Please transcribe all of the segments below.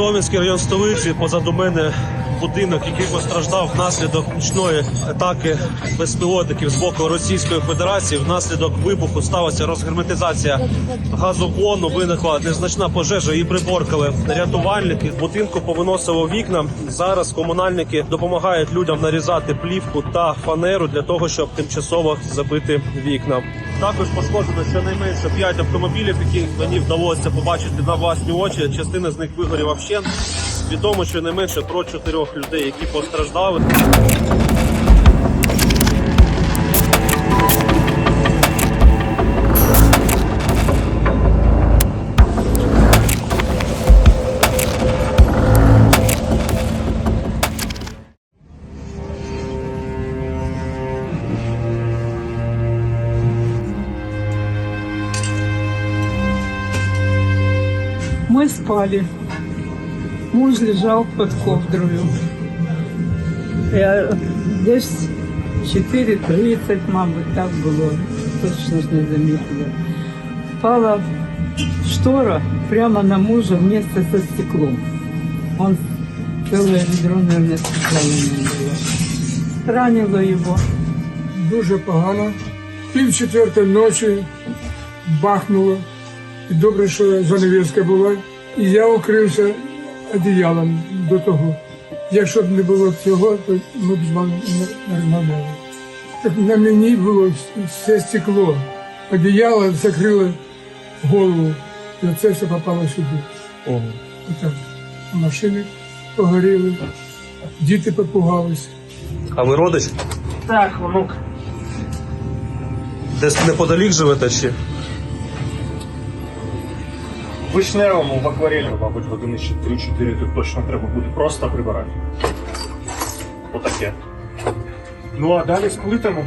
Житомирський район столиці позаду мене будинок, який постраждав внаслідок нічної атаки безпілотників з боку Російської Федерації. Внаслідок вибуху сталася розгерметизація газоблону. Виникла незначна пожежа і приборкали рятувальники. Будинку повиносило вікна. Зараз комунальники допомагають людям нарізати плівку та фанеру для того, щоб тимчасово забити вікна. Також пошкоджено щонайменше 5 автомобілів, які мені вдалося побачити на власні очі. Частина з них вигоріла вщент. Відомо щонайменше про чотирьох людей, які постраждали. Мы спали. Муж лежал под ковдрою. Я десь 4.30, мабуть, так було. Точно ж не замітила. Впала штора прямо на мужа вместе со стеклом. Он целое ведро, наверное, стекла у него было. Ранило его. дуже погано. Пів четвертої ночі бахнуло. І добре, що занавіска була. І я укрився Одіялом до того. Якщо б не було цього, то ми б з вами не розмовляли. Так на мені було все стекло. Одіяло закрило голову. І це все попало сюди. Отак. Машини погоріли, діти попугались. А ви родич? Так, внук. Десь неподалік живете чи? В Вишневому в акварелі, мабуть, години ще 3-4 тут точно треба буде просто прибирати. Отаке. Ну а далі з плитами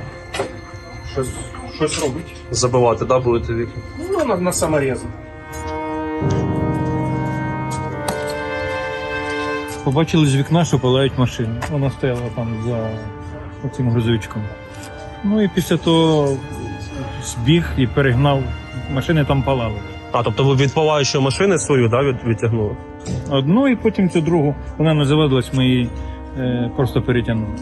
щось, щось робить. Забивати, да, будете вікна? Ну, на, на саморези. Побачили з вікна, що палають машини. Вона стояла там за цим грузовичком. Ну і після того збіг і перегнав. Машини там палали. А, тобто ви від палаючої машини свою да, від, відтягнули? Одну і потім цю другу. Вона не заводилась, ми її е, просто перетягнули.